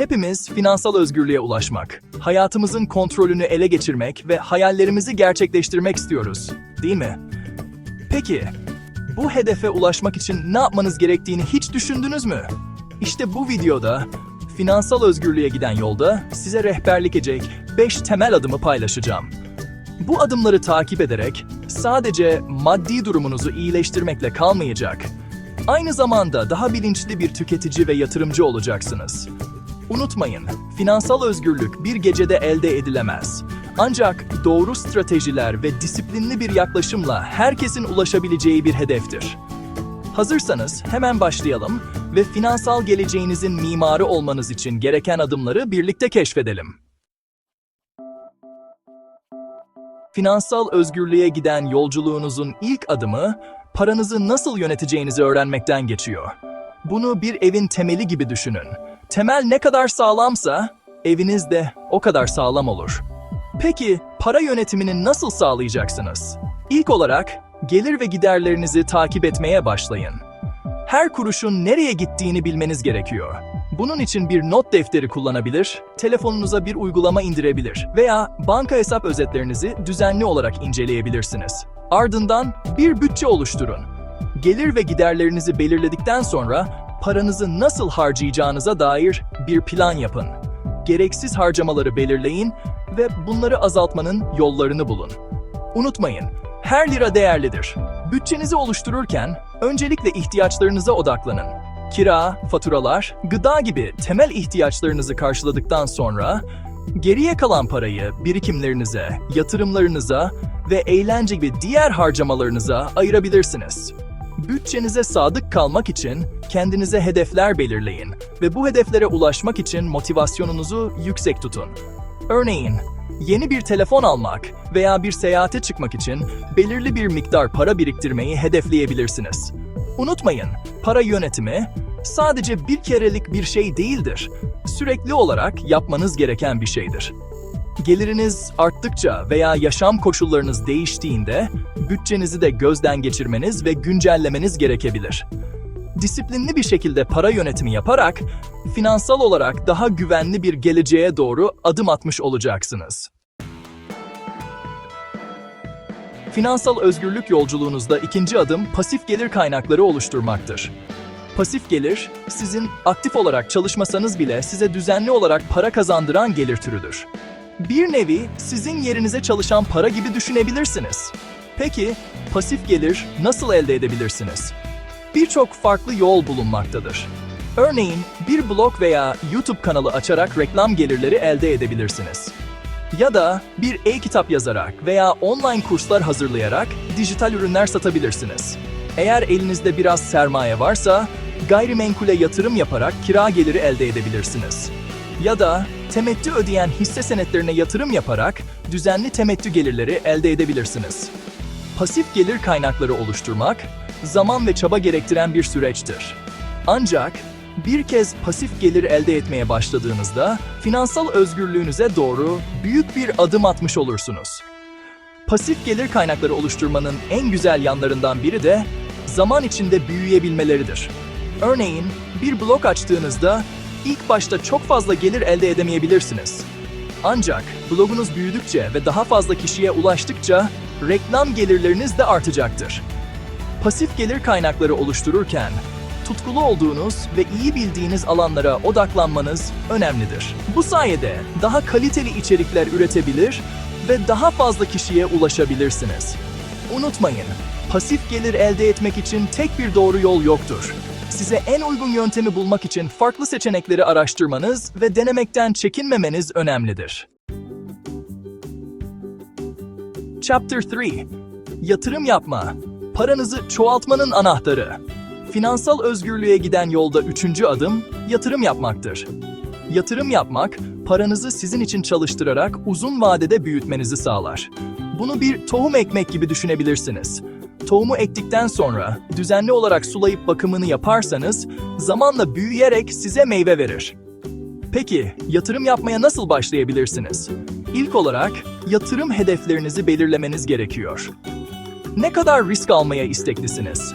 Hepimiz finansal özgürlüğe ulaşmak, hayatımızın kontrolünü ele geçirmek ve hayallerimizi gerçekleştirmek istiyoruz, değil mi? Peki, bu hedefe ulaşmak için ne yapmanız gerektiğini hiç düşündünüz mü? İşte bu videoda finansal özgürlüğe giden yolda size rehberlik edecek 5 temel adımı paylaşacağım. Bu adımları takip ederek sadece maddi durumunuzu iyileştirmekle kalmayacak, aynı zamanda daha bilinçli bir tüketici ve yatırımcı olacaksınız. Unutmayın, finansal özgürlük bir gecede elde edilemez. Ancak doğru stratejiler ve disiplinli bir yaklaşımla herkesin ulaşabileceği bir hedeftir. Hazırsanız hemen başlayalım ve finansal geleceğinizin mimarı olmanız için gereken adımları birlikte keşfedelim. Finansal özgürlüğe giden yolculuğunuzun ilk adımı paranızı nasıl yöneteceğinizi öğrenmekten geçiyor. Bunu bir evin temeli gibi düşünün. Temel ne kadar sağlamsa eviniz de o kadar sağlam olur. Peki para yönetimini nasıl sağlayacaksınız? İlk olarak gelir ve giderlerinizi takip etmeye başlayın. Her kuruşun nereye gittiğini bilmeniz gerekiyor. Bunun için bir not defteri kullanabilir, telefonunuza bir uygulama indirebilir veya banka hesap özetlerinizi düzenli olarak inceleyebilirsiniz. Ardından bir bütçe oluşturun. Gelir ve giderlerinizi belirledikten sonra paranızı nasıl harcayacağınıza dair bir plan yapın. Gereksiz harcamaları belirleyin ve bunları azaltmanın yollarını bulun. Unutmayın, her lira değerlidir. Bütçenizi oluştururken öncelikle ihtiyaçlarınıza odaklanın. Kira, faturalar, gıda gibi temel ihtiyaçlarınızı karşıladıktan sonra geriye kalan parayı birikimlerinize, yatırımlarınıza ve eğlence gibi diğer harcamalarınıza ayırabilirsiniz. Bütçenize sadık kalmak için kendinize hedefler belirleyin ve bu hedeflere ulaşmak için motivasyonunuzu yüksek tutun. Örneğin, yeni bir telefon almak veya bir seyahate çıkmak için belirli bir miktar para biriktirmeyi hedefleyebilirsiniz. Unutmayın, para yönetimi sadece bir kerelik bir şey değildir. Sürekli olarak yapmanız gereken bir şeydir. Geliriniz arttıkça veya yaşam koşullarınız değiştiğinde bütçenizi de gözden geçirmeniz ve güncellemeniz gerekebilir. Disiplinli bir şekilde para yönetimi yaparak finansal olarak daha güvenli bir geleceğe doğru adım atmış olacaksınız. Finansal özgürlük yolculuğunuzda ikinci adım pasif gelir kaynakları oluşturmaktır. Pasif gelir, sizin aktif olarak çalışmasanız bile size düzenli olarak para kazandıran gelir türüdür. Bir nevi sizin yerinize çalışan para gibi düşünebilirsiniz. Peki, pasif gelir nasıl elde edebilirsiniz? Birçok farklı yol bulunmaktadır. Örneğin bir blog veya YouTube kanalı açarak reklam gelirleri elde edebilirsiniz. Ya da bir e-kitap yazarak veya online kurslar hazırlayarak dijital ürünler satabilirsiniz. Eğer elinizde biraz sermaye varsa gayrimenkule yatırım yaparak kira geliri elde edebilirsiniz. Ya da temettü ödeyen hisse senetlerine yatırım yaparak düzenli temettü gelirleri elde edebilirsiniz. Pasif gelir kaynakları oluşturmak zaman ve çaba gerektiren bir süreçtir. Ancak bir kez pasif gelir elde etmeye başladığınızda finansal özgürlüğünüze doğru büyük bir adım atmış olursunuz. Pasif gelir kaynakları oluşturmanın en güzel yanlarından biri de zaman içinde büyüyebilmeleridir. Örneğin bir blog açtığınızda ilk başta çok fazla gelir elde edemeyebilirsiniz. Ancak blogunuz büyüdükçe ve daha fazla kişiye ulaştıkça reklam gelirleriniz de artacaktır. Pasif gelir kaynakları oluştururken tutkulu olduğunuz ve iyi bildiğiniz alanlara odaklanmanız önemlidir. Bu sayede daha kaliteli içerikler üretebilir ve daha fazla kişiye ulaşabilirsiniz. Unutmayın, pasif gelir elde etmek için tek bir doğru yol yoktur. Size en uygun yöntemi bulmak için farklı seçenekleri araştırmanız ve denemekten çekinmemeniz önemlidir. Chapter 3 Yatırım yapma. Paranızı çoğaltmanın anahtarı. Finansal özgürlüğe giden yolda üçüncü adım yatırım yapmaktır. Yatırım yapmak, paranızı sizin için çalıştırarak uzun vadede büyütmenizi sağlar. Bunu bir tohum ekmek gibi düşünebilirsiniz. Tohumu ektikten sonra düzenli olarak sulayıp bakımını yaparsanız zamanla büyüyerek size meyve verir. Peki, yatırım yapmaya nasıl başlayabilirsiniz? İlk olarak yatırım hedeflerinizi belirlemeniz gerekiyor. Ne kadar risk almaya isteklisiniz?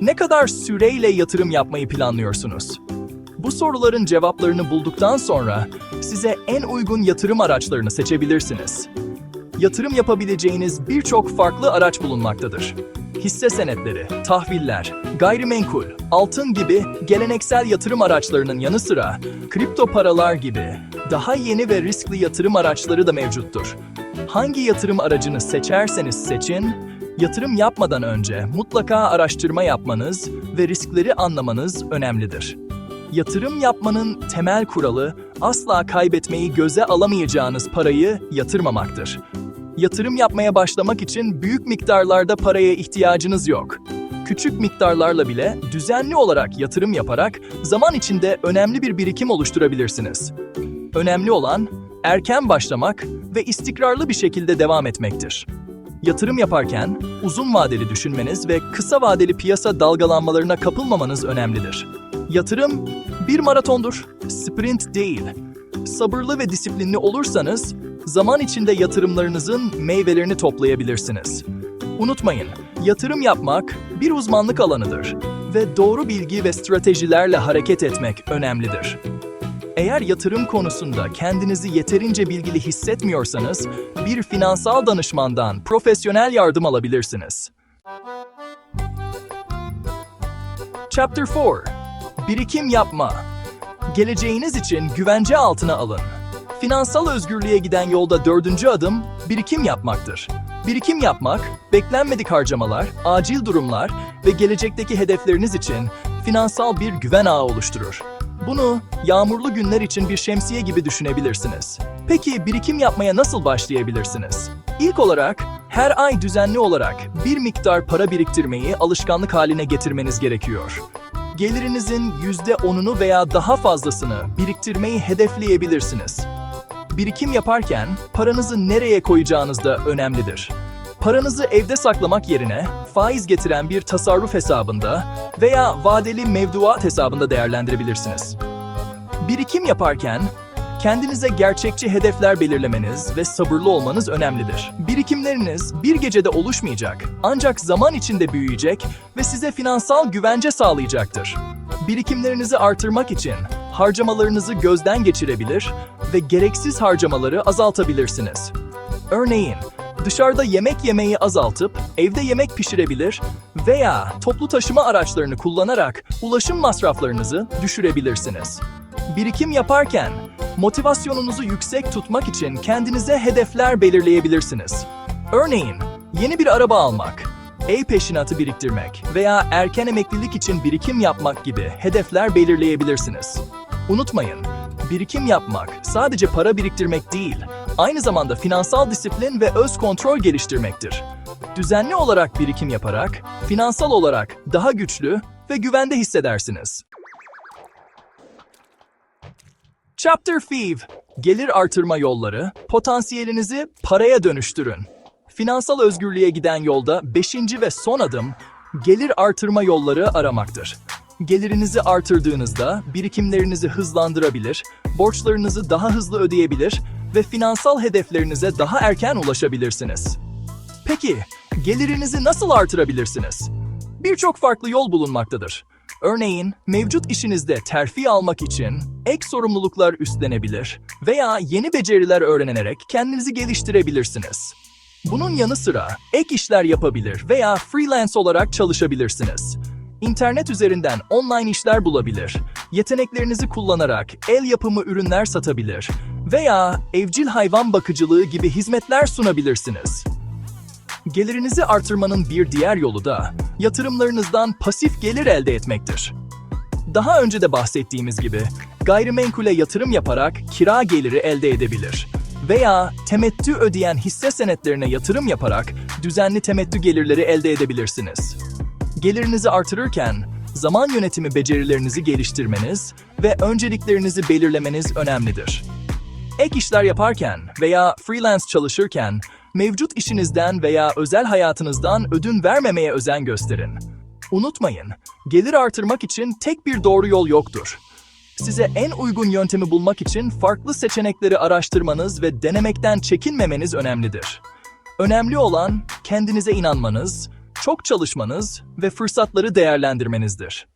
Ne kadar süreyle yatırım yapmayı planlıyorsunuz? Bu soruların cevaplarını bulduktan sonra size en uygun yatırım araçlarını seçebilirsiniz. Yatırım yapabileceğiniz birçok farklı araç bulunmaktadır. Hisse senetleri, tahviller, gayrimenkul, altın gibi geleneksel yatırım araçlarının yanı sıra kripto paralar gibi daha yeni ve riskli yatırım araçları da mevcuttur. Hangi yatırım aracını seçerseniz seçin, yatırım yapmadan önce mutlaka araştırma yapmanız ve riskleri anlamanız önemlidir. Yatırım yapmanın temel kuralı asla kaybetmeyi göze alamayacağınız parayı yatırmamaktır. Yatırım yapmaya başlamak için büyük miktarlarda paraya ihtiyacınız yok. Küçük miktarlarla bile düzenli olarak yatırım yaparak zaman içinde önemli bir birikim oluşturabilirsiniz. Önemli olan erken başlamak ve istikrarlı bir şekilde devam etmektir. Yatırım yaparken uzun vadeli düşünmeniz ve kısa vadeli piyasa dalgalanmalarına kapılmamanız önemlidir. Yatırım bir maratondur, sprint değil. Sabırlı ve disiplinli olursanız zaman içinde yatırımlarınızın meyvelerini toplayabilirsiniz. Unutmayın, yatırım yapmak bir uzmanlık alanıdır ve doğru bilgi ve stratejilerle hareket etmek önemlidir. Eğer yatırım konusunda kendinizi yeterince bilgili hissetmiyorsanız, bir finansal danışmandan profesyonel yardım alabilirsiniz. Chapter 4 Birikim yapma. Geleceğiniz için güvence altına alın. Finansal özgürlüğe giden yolda dördüncü adım birikim yapmaktır. Birikim yapmak, beklenmedik harcamalar, acil durumlar ve gelecekteki hedefleriniz için finansal bir güven ağı oluşturur. Bunu yağmurlu günler için bir şemsiye gibi düşünebilirsiniz. Peki birikim yapmaya nasıl başlayabilirsiniz? İlk olarak her ay düzenli olarak bir miktar para biriktirmeyi alışkanlık haline getirmeniz gerekiyor. Gelirinizin %10'unu veya daha fazlasını biriktirmeyi hedefleyebilirsiniz. Birikim yaparken paranızı nereye koyacağınız da önemlidir. Paranızı evde saklamak yerine faiz getiren bir tasarruf hesabında veya vadeli mevduat hesabında değerlendirebilirsiniz. Birikim yaparken kendinize gerçekçi hedefler belirlemeniz ve sabırlı olmanız önemlidir. Birikimleriniz bir gecede oluşmayacak ancak zaman içinde büyüyecek ve size finansal güvence sağlayacaktır. Birikimlerinizi artırmak için harcamalarınızı gözden geçirebilir ve gereksiz harcamaları azaltabilirsiniz. Örneğin, dışarıda yemek yemeyi azaltıp evde yemek pişirebilir veya toplu taşıma araçlarını kullanarak ulaşım masraflarınızı düşürebilirsiniz. Birikim yaparken motivasyonunuzu yüksek tutmak için kendinize hedefler belirleyebilirsiniz. Örneğin, yeni bir araba almak, ev peşinatı biriktirmek veya erken emeklilik için birikim yapmak gibi hedefler belirleyebilirsiniz. Unutmayın, birikim yapmak sadece para biriktirmek değil, aynı zamanda finansal disiplin ve öz kontrol geliştirmektir. Düzenli olarak birikim yaparak finansal olarak daha güçlü ve güvende hissedersiniz. Chapter 5 Gelir artırma yolları, potansiyelinizi paraya dönüştürün. Finansal özgürlüğe giden yolda beşinci ve son adım, gelir artırma yolları aramaktır. Gelirinizi artırdığınızda birikimlerinizi hızlandırabilir, borçlarınızı daha hızlı ödeyebilir ve finansal hedeflerinize daha erken ulaşabilirsiniz. Peki, gelirinizi nasıl artırabilirsiniz? Birçok farklı yol bulunmaktadır. Örneğin, mevcut işinizde terfi almak için ek sorumluluklar üstlenebilir veya yeni beceriler öğrenerek kendinizi geliştirebilirsiniz. Bunun yanı sıra ek işler yapabilir veya freelance olarak çalışabilirsiniz. İnternet üzerinden online işler bulabilir, yeteneklerinizi kullanarak el yapımı ürünler satabilir veya evcil hayvan bakıcılığı gibi hizmetler sunabilirsiniz. Gelirinizi artırmanın bir diğer yolu da yatırımlarınızdan pasif gelir elde etmektir. Daha önce de bahsettiğimiz gibi gayrimenkule yatırım yaparak kira geliri elde edebilir veya temettü ödeyen hisse senetlerine yatırım yaparak düzenli temettü gelirleri elde edebilirsiniz. Gelirinizi artırırken zaman yönetimi becerilerinizi geliştirmeniz ve önceliklerinizi belirlemeniz önemlidir. Ek işler yaparken veya freelance çalışırken mevcut işinizden veya özel hayatınızdan ödün vermemeye özen gösterin. Unutmayın, gelir artırmak için tek bir doğru yol yoktur. Size en uygun yöntemi bulmak için farklı seçenekleri araştırmanız ve denemekten çekinmemeniz önemlidir. Önemli olan kendinize inanmanız, çok çalışmanız ve fırsatları değerlendirmenizdir.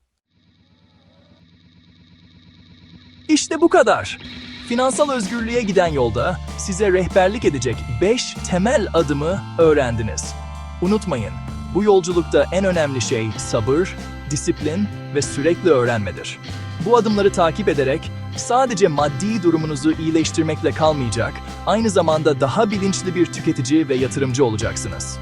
İşte bu kadar. Finansal özgürlüğe giden yolda size rehberlik edecek 5 temel adımı öğrendiniz. Unutmayın, bu yolculukta en önemli şey sabır, disiplin ve sürekli öğrenmedir. Bu adımları takip ederek sadece maddi durumunuzu iyileştirmekle kalmayacak, aynı zamanda daha bilinçli bir tüketici ve yatırımcı olacaksınız.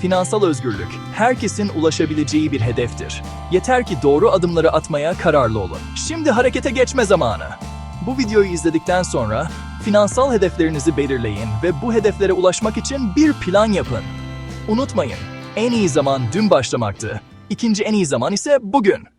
Finansal özgürlük herkesin ulaşabileceği bir hedeftir. Yeter ki doğru adımları atmaya kararlı olun. Şimdi harekete geçme zamanı. Bu videoyu izledikten sonra finansal hedeflerinizi belirleyin ve bu hedeflere ulaşmak için bir plan yapın. Unutmayın, en iyi zaman dün başlamaktı. İkinci en iyi zaman ise bugün.